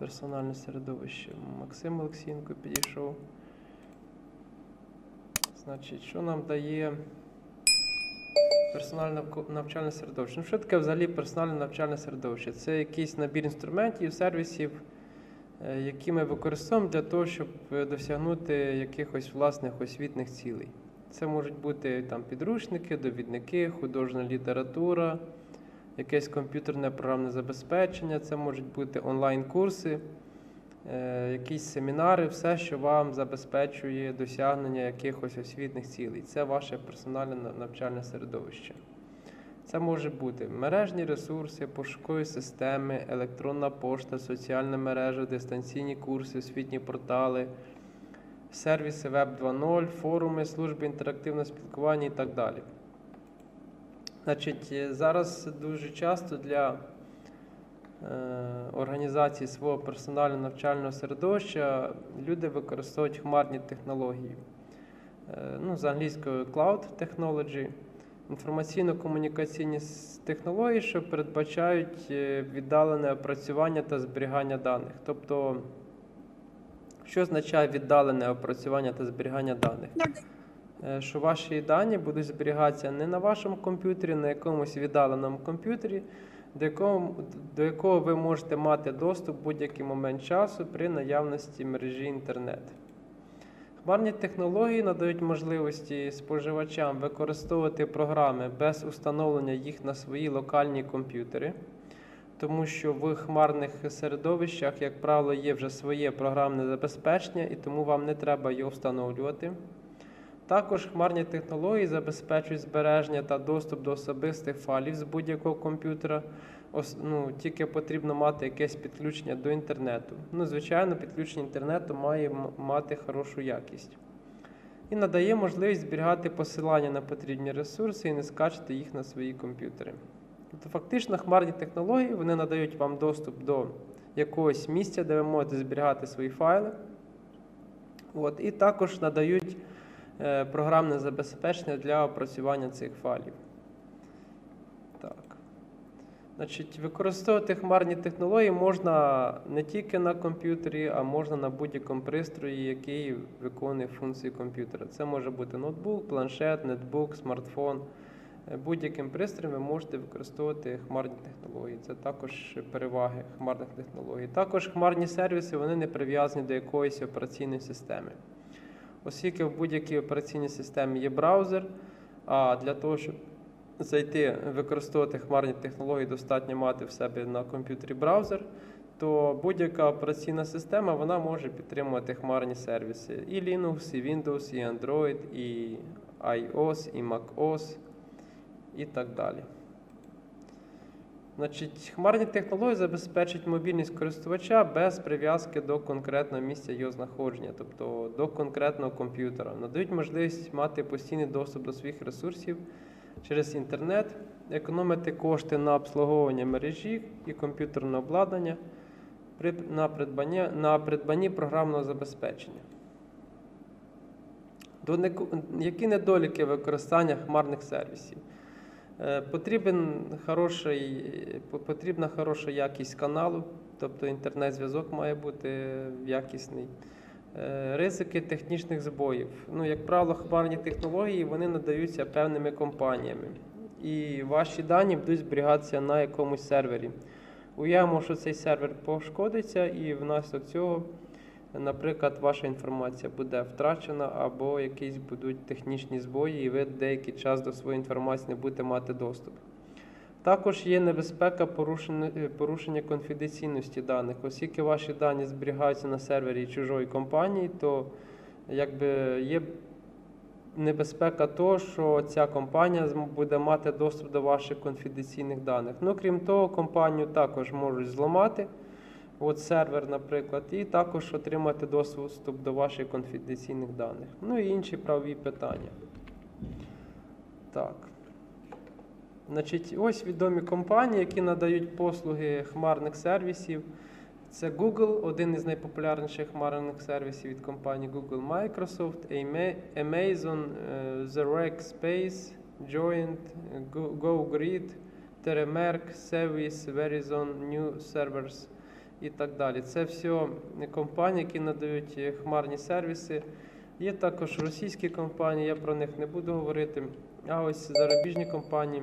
персональне середовище. Максим Олексієнко підійшов. Значить, що нам дає персональне навчальне середовище? Ну, що таке взагалі персональне навчальне середовище? Це якийсь набір інструментів, сервісів, е, які ми використовуємо для того, щоб е, досягнути якихось власних освітних цілей. Це можуть бути там підручники, довідники, художня література, якесь комп'ютерне програмне забезпечення, це можуть бути онлайн-курси, е, якісь семінари, все, що вам забезпечує досягнення якихось освітних цілей. Це ваше персональне навчальне середовище. Це може бути мережні ресурси, пошукові системи, електронна пошта, соціальна мережа, дистанційні курси, освітні портали, сервіси Web 2.0, форуми, служби інтерактивного спілкування і так далі. Значить, е, зараз дуже часто для е, організації свого персонального навчального середовища люди використовують хмарні технології. Е, ну, з англійською Cloud Technology, інформаційно-комунікаційні технології, що передбачають віддалене опрацювання та зберігання даних. Тобто, що означає віддалене опрацювання та зберігання даних? Е, що ваші дані будуть зберігатися не на вашому комп'ютері, на якомусь віддаленому комп'ютері, до якого, до якого ви можете мати доступ в будь-який момент часу при наявності мережі інтернет. Хмарні технології надають можливості споживачам використовувати програми без установлення їх на свої локальні комп'ютери, тому що в хмарних середовищах, як правило, є вже своє програмне забезпечення, і тому вам не треба його встановлювати. Також хмарні технології забезпечують збереження та доступ до особистих файлів з будь-якого комп'ютера. Ну, тільки потрібно мати якесь підключення до інтернету. Ну, звичайно, підключення інтернету має мати хорошу якість. І надає можливість зберігати посилання на потрібні ресурси і не скачати їх на свої комп'ютери. Тобто, фактично, хмарні технології вони надають вам доступ до якогось місця, де ви можете зберігати свої файли. От, і також надають програмне забезпечення для опрацювання цих файлів. Так. Значить, використовувати хмарні технології можна не тільки на комп'ютері, а можна на будь-якому пристрої, який виконує функції комп'ютера. Це може бути ноутбук, планшет, нетбук, смартфон. Е, Будь-яким пристроєм ви можете використовувати хмарні технології. Це також переваги хмарних технологій. Також хмарні сервіси вони не прив'язані до якоїсь операційної системи. Оскільки в будь-якій операційній системі є браузер, а для того, щоб зайти використовувати хмарні технології, достатньо мати в себе на комп'ютері браузер, то будь-яка операційна система вона може підтримувати хмарні сервіси. І Linux, і Windows, і Android, і iOS, і macOS, і так далі. Значить, хмарні технології забезпечують мобільність користувача без прив'язки до конкретного місця його знаходження, тобто до конкретного комп'ютера. Надають можливість мати постійний доступ до своїх ресурсів через інтернет, економити кошти на обслуговування мережі і комп'ютерне обладнання на, придбання, на придбанні програмного забезпечення. До які недоліки використання хмарних сервісів? Е, Потрібен хороший, потрібна хороша якість каналу, тобто інтернет-зв'язок має бути якісний. Е, Ризики технічних збоїв. Ну, як правило, хмарні технології вони надаються певними компаніями. І ваші дані будуть зберігатися на якомусь сервері. Уявимо, що цей сервер пошкодиться, і внаслідок цього, наприклад, ваша інформація буде втрачена, або якісь будуть технічні збої, і ви деякий час до своєї інформації не будете мати доступ. Також є небезпека порушення, е, порушення конфіденційності даних, оскільки ваші дані зберігаються на сервері чужої компанії, то якби є небезпека того, що ця компанія буде мати доступ до ваших конфіденційних даних. Ну, крім того, компанію також можуть зламати, от сервер, наприклад, і також отримати доступ до ваших конфіденційних даних. Ну і інші правові питання. Так. Значить, ось відомі компанії, які надають послуги хмарних сервісів. Це Google, один із найпопулярніших хмарних сервісів від компанії Google, Microsoft, Amazon, е, The Rack Space, Joint, GoGrid, Telemerk, Service, Verizon, New Servers і так далі. Це все компанії, які надають е, хмарні сервіси. Є також російські компанії, я про них не буду говорити. А ось зарубіжні компанії,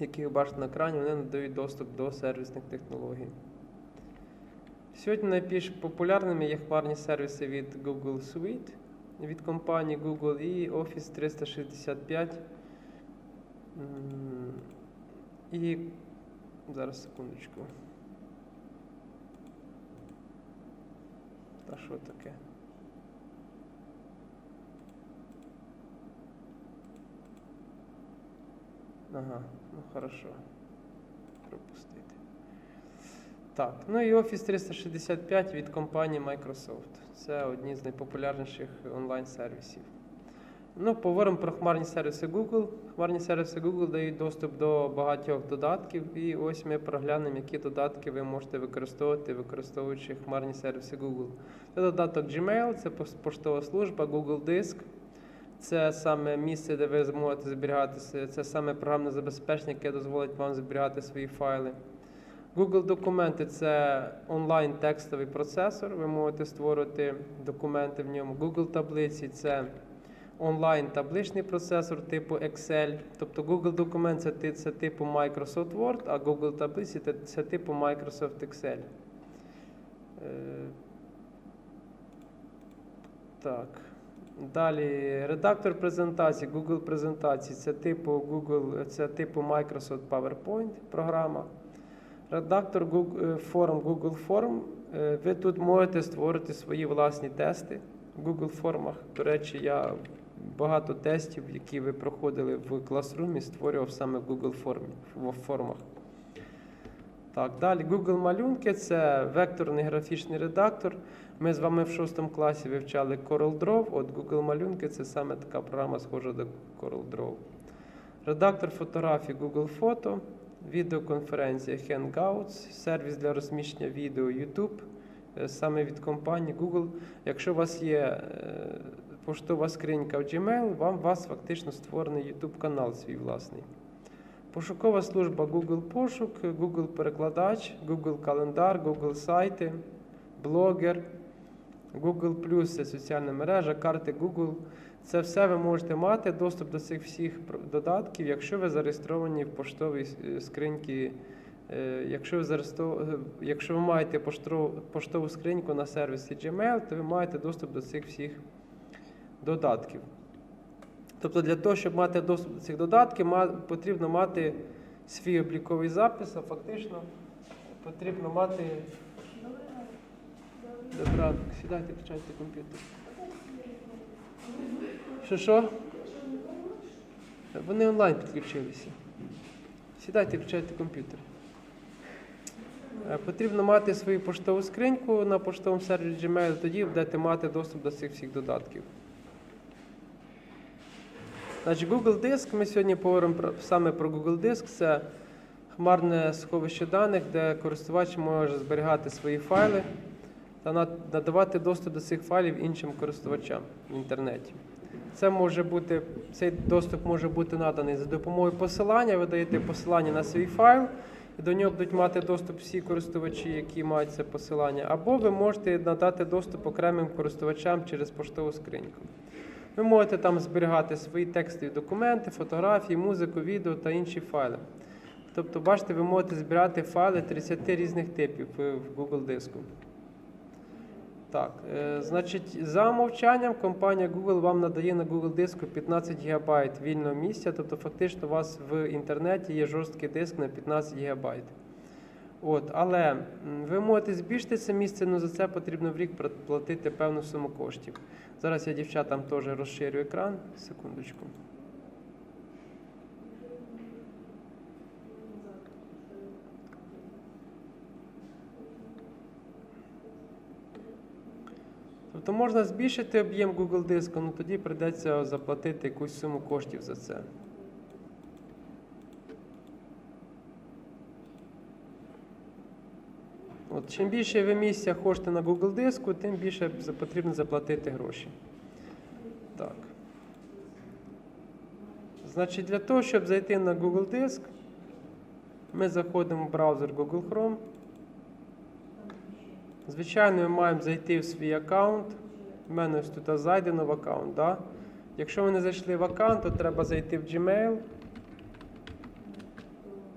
які ви бачите на екрані, вони надають доступ до сервісних технологій. Сьогодні найбільш популярними є хмарні сервіси від Google Suite, від компанії Google і Office 365. І зараз секундочку. Та що таке? Ага, ну хорошо. Пропустити. Так, ну і Office 365 від компанії Microsoft. Це одні з найпопулярніших онлайн-сервісів. Ну, поговоримо про хмарні сервіси Google. Хмарні сервіси Google дають доступ до багатьох додатків. І ось ми проглянемо, які додатки ви можете використовувати, використовуючи хмарні сервіси Google. Це додаток Gmail, це поштова служба, Google Диск. Це саме місце, де ви зможете зберігати, с- це саме програмне забезпечення, яке дозволить вам зберігати свої файли. Google документи це онлайн текстовий процесор. Ви можете створювати документи в ньому. Google таблиці це онлайн табличний процесор типу Excel. Тобто Google документ це, це типу Microsoft Word, а Google таблиці це, це типу Microsoft Excel. Е, Так. Далі редактор презентації, Google презентації це типу Google, це типу Microsoft PowerPoint програма. Редактор Google, е, форм Google Form. Е, Ви тут можете створити свої власні тести в Google формах. До речі, я багато тестів, які ви проходили в Classroom, створював саме в Google формі, в формах. Так, далі Google малюнки це векторний графічний редактор. Ми з вами в шостому класі вивчали CorelDRAW. От Google малюнки це саме така програма, схожа до CorelDRAW. Редактор фотографій Google Фото, відеоконференція Hangouts, сервіс для розміщення відео YouTube, е, саме від компанії Google. Якщо у вас є е, поштова скринька в Gmail, вам у вас фактично створений YouTube канал свій власний. Пошукова служба Google Пошук, Google Перекладач, Google Календар, Google Сайти, Блогер, Google це соціальна мережа, карти Google. Це все ви можете мати доступ до цих всіх додатків, якщо ви зареєстровані в поштовій е, скриньці. Е, Якщо е, якщо ви маєте поштову скриньку на сервісі Gmail, то ви маєте доступ до цих всіх додатків. Тобто для того, щоб мати доступ до цих додатків, потрібно мати свій обліковий запис, а фактично потрібно мати. Добре, сідайте, включайте комп'ютер. Що що? Вони онлайн підключилися. Сідайте, включайте комп'ютер. Е, Потрібно мати свою поштову скриньку на поштовому сервері Gmail, тоді будете мати доступ до цих всіх додатків. Значить, Google Диск, ми сьогодні поговоримо про, саме про Google Диск. Це хмарне сховище даних, де користувач може зберігати свої файли та надавати доступ до цих файлів іншим користувачам в інтернеті. Це може бути, цей доступ може бути наданий за допомогою посилання. Ви даєте посилання на свій файл, і до нього будуть мати доступ всі користувачі, які мають це посилання. Або ви можете надати доступ окремим користувачам через поштову скриньку. Ви можете там зберігати свої текстові документи, фотографії, музику, відео та інші файли. Тобто, бачите, ви можете збирати файли 30 різних типів в Google диску. Так, е, значить, за умовчанням компанія Google вам надає на Google диску 15 ГБ вільного місця, тобто фактично у вас в інтернеті є жорсткий диск на 15 ГБ. От, але ви можете збільшити це місце, але за це потрібно в рік платити певну суму коштів. Зараз я дівчатам теж розширю екран. Секундочку. Тобто можна збільшити об'єм Google диску, але тоді прийдеться заплатити якусь суму коштів за це. От, чим більше ви місця хочете на Google диску, тим більше потрібно заплатити гроші. Так. Значить, для того, щоб зайти на Google диск, ми заходимо в браузер Google Chrome. Звичайно, ми маємо зайти в свій аккаунт. У мене ось тут зайдено в аккаунт. Да? Якщо ви не зайшли в аккаунт, то треба зайти в Gmail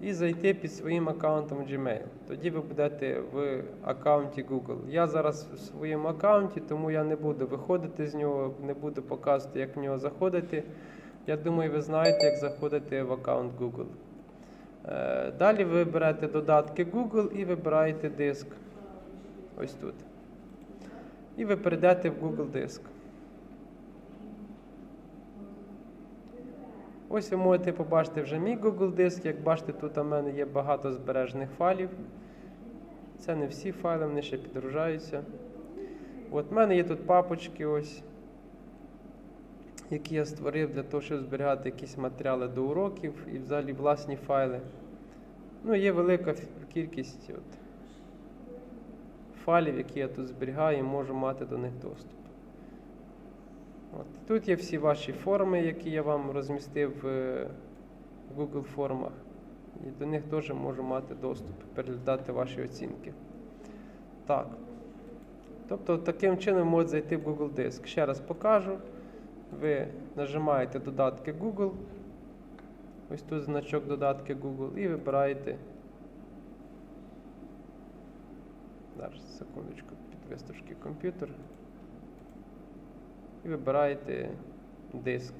і зайти під своїм аккаунтом Gmail. Тоді ви будете в аккаунті Google. Я зараз в своєму аккаунті, тому я не буду виходити з нього, не буду показувати, як в нього заходити. Я думаю, ви знаєте, як заходити в аккаунт Google. Е, Далі ви берете додатки Google і вибираєте диск. Ось тут. І ви перейдете в Google диск. Ось ви можете побачити вже мій Google диск. Як бачите, тут у мене є багато збережених файлів. Це не всі файли, вони ще підгружаються. От в мене є тут папочки, ось, які я створив для того, щоб зберігати якісь матеріали до уроків і взагалі власні файли. Ну, є велика кількість от, файлів, які я тут зберігаю і можу мати до них доступ. От. Тут є всі ваші форми, які я вам розмістив е, в Google формах. І до них теж можу мати доступ, переглядати ваші оцінки. Так. Тобто таким чином можете зайти в Google Диск. Ще раз покажу. Ви нажимаєте додатки Google. Ось тут значок додатки Google і вибираєте. Зараз, секундочку, підвес трошки комп'ютер. І вибираєте диск.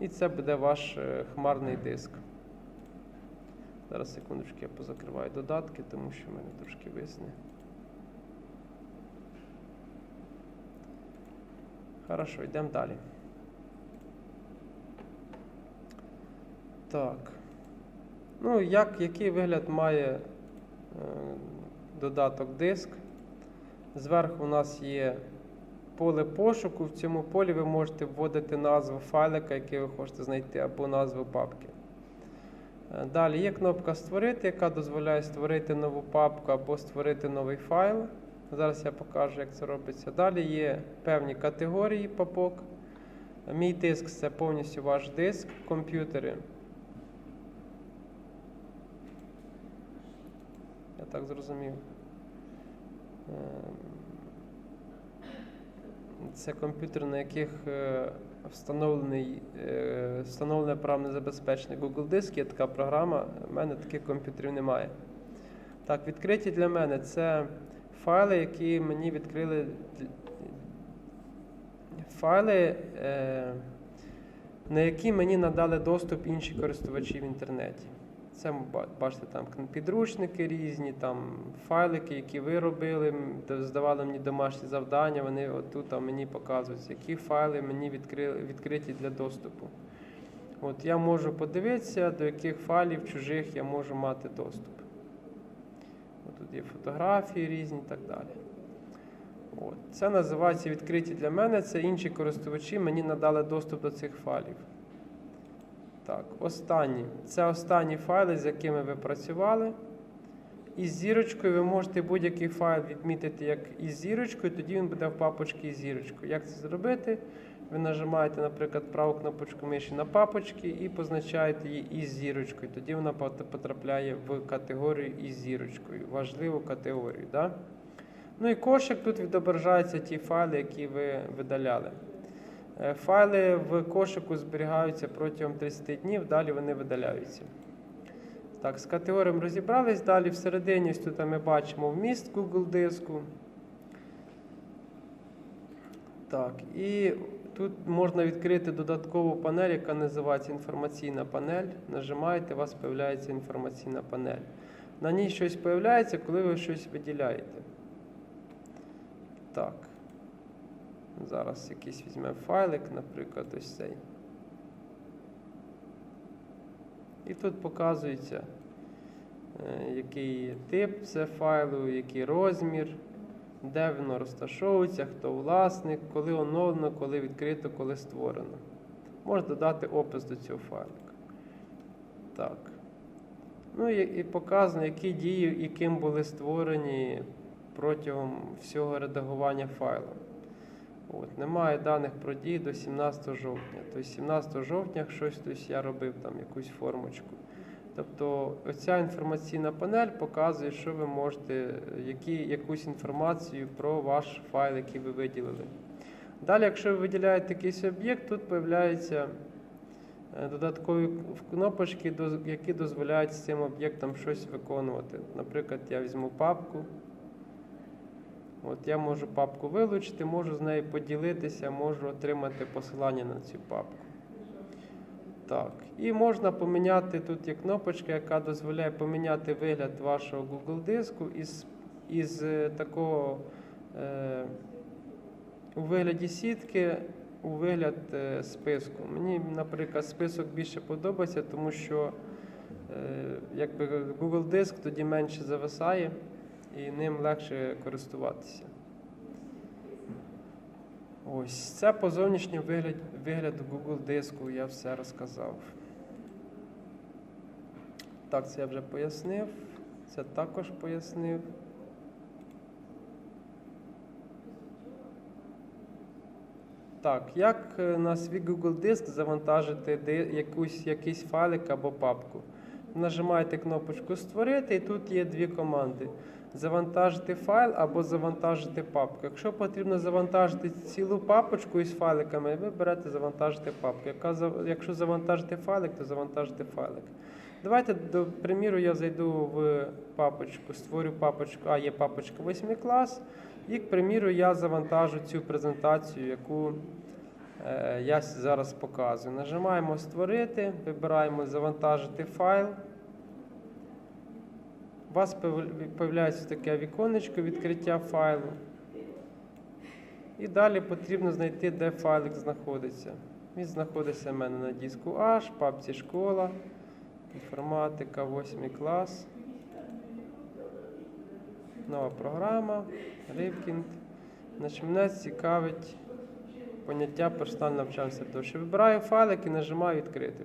І це буде ваш е, хмарний диск. Зараз секундочку, я позакриваю додатки, тому що в мене трошки висне. Хорошо, йдемо далі. Так. Ну, як, який вигляд має е, додаток диск? Зверху у нас є поле пошуку. В цьому полі ви можете вводити назву файлика, який ви хочете знайти, або назву папки. Е, Далі є кнопка Створити, яка дозволяє створити нову папку або створити новий файл. Зараз я покажу, як це робиться. Далі є певні категорії папок. Мій диск це повністю ваш диск, комп'ютери. Я так зрозумів. Це комп'ютери, на яких е, встановлений, е, встановлене програмне забезпечення Google Диск. Є така програма. У мене таких комп'ютерів немає. Так, відкриті для мене це файли, які мені відкрили. Файли, е, на які мені надали доступ інші користувачі в інтернеті. Це бачите, там підручники різні, там файлики, які ви робили, здавали мені домашні завдання, вони отут а, мені показують, які файли мені відкрили, відкриті для доступу. От я можу подивитися, до яких файлів чужих я можу мати доступ. От Тут є фотографії різні і так далі. От. Це називається відкриті для мене. Це інші користувачі мені надали доступ до цих файлів. Так, останні. Це останні файли, з якими ви працювали. Із зірочкою ви можете будь-який файл відмітити як із зірочкою, тоді він буде в папочці із зірочкою. Як це зробити? Ви нажимаєте, наприклад, праву кнопочку миші на папочки і позначаєте її із зірочкою. Тоді вона потрапляє в категорію із зірочкою, важливу категорію. Да? Ну і кошик тут відображаються ті файли, які ви видаляли. Е, Файли в кошику зберігаються протягом 30 днів, далі вони видаляються. Так, з категоріями розібрались. Далі всередині тут ми бачимо вміст Google диску. Так, і тут можна відкрити додаткову панель, яка називається інформаційна панель. Нажимаєте, у вас з'являється інформаційна панель. На ній щось з'являється, коли ви щось виділяєте. Так. Зараз якийсь візьмемо файлик, наприклад, ось цей. І тут показується, е, який тип це файлу, який розмір, де воно розташовується, хто власник, коли оновлено, коли відкрито, коли створено. Можна додати опис до цього файлика. Так. Ну і, і показано, які дії, яким були створені протягом всього редагування файлу. От, немає даних про дії до 17 жовтня. Тобто 17 жовтня щось тобто я робив там якусь формочку. Тобто оця інформаційна панель показує, що ви можете, які, якусь інформацію про ваш файл, який ви виділили. Далі, якщо ви виділяєте якийсь об'єкт, тут з'являються е, додаткові кнопочки, які дозволяють з цим об'єктом щось виконувати. Наприклад, я візьму папку. От я можу папку вилучити, можу з нею поділитися, можу отримати посилання на цю папку. Так, і можна поміняти тут є кнопочка, яка дозволяє поміняти вигляд вашого Google диску із, із е, такого е, у вигляді сітки у вигляд е, списку. Мені, наприклад, список більше подобається, тому що е, якби Google диск тоді менше зависає і ним легше користуватися. Ось це по зовнішньому вигляд, вигляду Google диску я все розказав. Так, це я вже пояснив. Це також пояснив. Так, як е, на свій Google диск завантажити якусь, якийсь файлик або папку? Нажимаєте кнопочку Створити, і тут є дві команди: завантажити файл або завантажити папку. Якщо потрібно завантажити цілу папочку із файликами, ви берете завантажити папку. Якщо завантажити файлик, то завантажити файлик. Давайте, до приміру, я зайду в папочку, створю папочку, а є папочка 8 клас. І, к приміру, я завантажу цю презентацію, яку е, я зараз показую. Нажимаємо Створити, вибираємо Завантажити файл. У вас з'являється таке віконечко відкриття файлу. І далі потрібно знайти, де файлик знаходиться. Він знаходиться в мене на диску H, папці школа, інформатика 8 клас. Нова програма. Значить, мене цікавить поняття персонального навчального середовища. Вибираю файлик і нажимаю відкрити.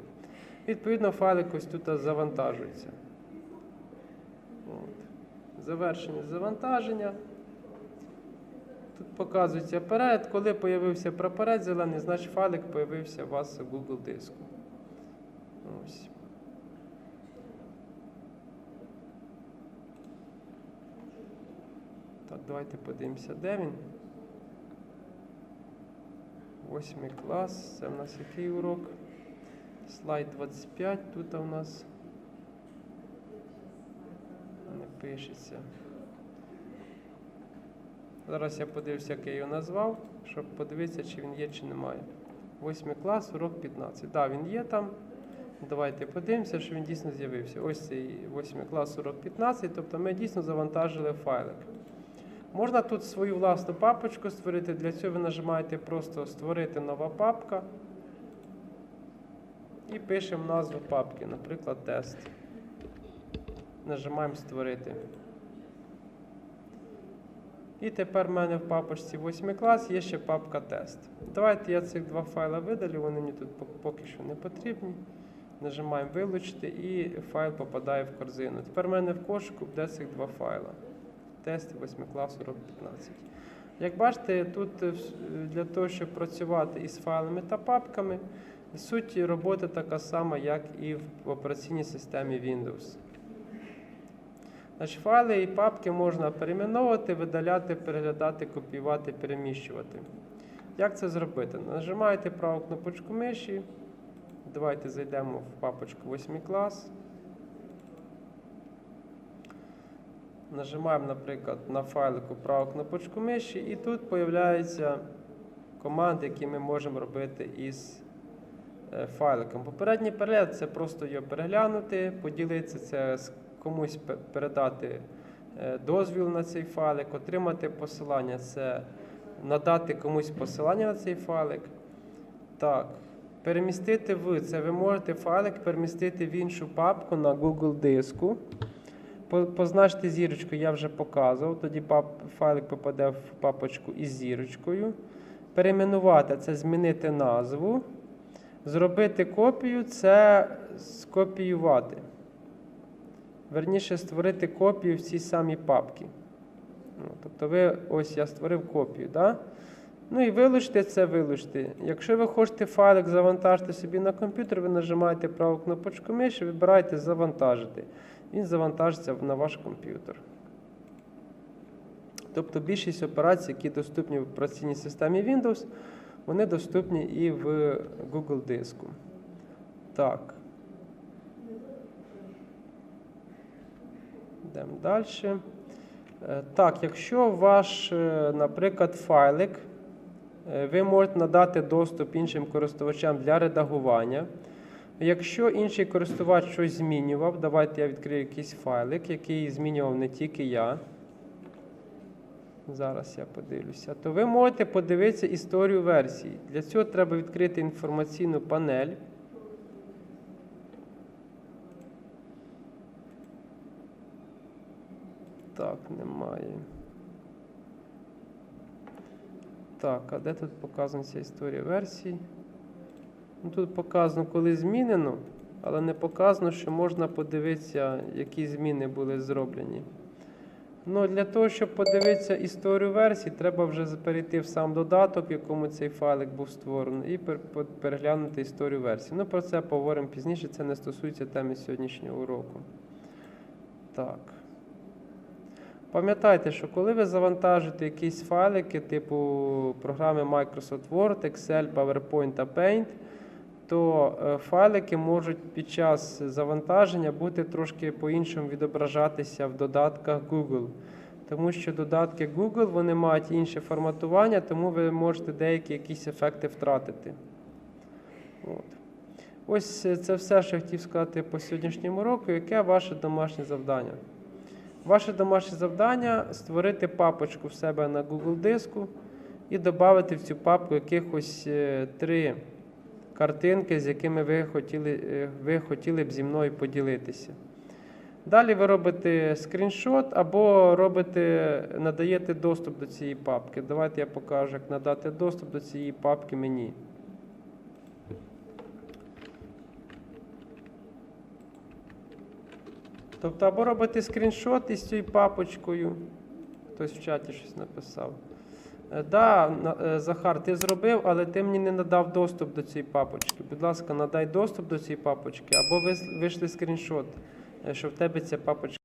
Відповідно, файлик ось тут завантажується. От. Завершення завантаження. Тут показується перед. Коли з'явився прапорець зелений, значить файлик з'явився у вас в Google диску. Ось. Так, давайте подивимося, де він. Восьмий клас. Це в нас який урок? Слайд 25. Тут у нас не пишеться. Зараз я подивлюся, як я його назвав, щоб подивитися, чи він є, чи немає. Восьмий клас, урок 15. Так, да, він є там. Давайте подивимося, що він дійсно з'явився. Ось цей восьмий клас, урок 15. Тобто ми дійсно завантажили файлик. Можна тут свою власну папочку створити. Для цього ви нажимаєте просто Створити нова папка. І пишемо назву папки, наприклад, тест. Нажимаємо Створити. І тепер в мене в папочці 8 клас є ще папка тест. Давайте я цих два файла видалю, вони мені тут поки що не потрібні. Нажимаємо вилучити і файл попадає в корзину. Тепер в мене в кошику буде цих два файла. Тест 8 класу урок 15. Як бачите, тут е, для того, щоб працювати із файлами та папками, суть роботи така сама, як і в операційній системі Windows. Значить, файли і папки можна перейменовувати, видаляти, переглядати, копіювати, переміщувати. Як це зробити? Нажимаєте праву кнопочку миші. Давайте зайдемо в папочку 8 клас. Нажимаємо, наприклад, на файлику праву кнопочку миші, і тут з'являються команди, які ми можемо робити із е, файликом. Попередній перегляд це просто його переглянути, поділитися з комусь передати е, дозвіл на цей файлик, отримати посилання, це надати комусь посилання на цей файлик. Так, перемістити в це ви можете файлик перемістити в іншу папку на Google диску. По- Позначити зірочку я вже показував. Тоді файлик попаде в папочку із зірочкою. Перейменувати це змінити назву. Зробити копію це скопіювати. Верніше створити копію в цій самій папці. Ну, тобто ви, ось я створив копію. Да? Ну і вилучте це, вилучте. Якщо ви хочете файлик завантажити собі на комп'ютер, ви нажимаєте праву кнопочку миші, вибираєте завантажити. Він завантажиться на ваш комп'ютер. Тобто більшість операцій, які доступні в операційній системі Windows, вони доступні і в Google диску. Так. Йдемо далі. Е, Так, якщо ваш, е, наприклад, файлик, е, ви можете надати доступ іншим користувачам для редагування. Якщо інший користувач щось змінював, давайте я відкрию якийсь файлик, який змінював не тільки я. Зараз я подивлюся. То ви можете подивитися історію версій. Для цього треба відкрити інформаційну панель. Так, немає. Так, а де тут показана ця історія версій? Ну, тут показано, коли змінено, але не показано, що можна подивитися, які зміни були зроблені. Ну, для того, щоб подивитися історію версій, треба вже перейти в сам додаток, в якому цей файлик був створений, і пер- пер- переглянути історію версій. Ну, про це поговоримо пізніше, це не стосується теми сьогоднішнього уроку. Так. Пам'ятайте, що коли ви завантажите якісь файлики, типу програми Microsoft Word, Excel, PowerPoint та Paint, то е, файлики можуть під час завантаження бути трошки по-іншому відображатися в додатках Google. Тому що додатки Google вони мають інше форматування, тому ви можете деякі якісь ефекти втратити. От. Ось е, це все, що я хотів сказати по сьогоднішньому уроку. Яке ваше домашнє завдання? Ваше домашнє завдання створити папочку в себе на Google диску і додати в цю папку якихось е, три картинки, з якими ви хотіли, е, ви хотіли б зі мною поділитися. Далі ви робите скріншот або робите, надаєте доступ до цієї папки. Давайте я покажу, як надати доступ до цієї папки мені. Тобто, або робити скріншот із цією папочкою. Хтось в чаті щось написав. Е, Да, е, Захар, ти зробив, але ти мені не надав доступ до цієї папочки. Будь ласка, надай доступ до цієї папочки, або вийшли скріншот, е, що в тебе ця папочка.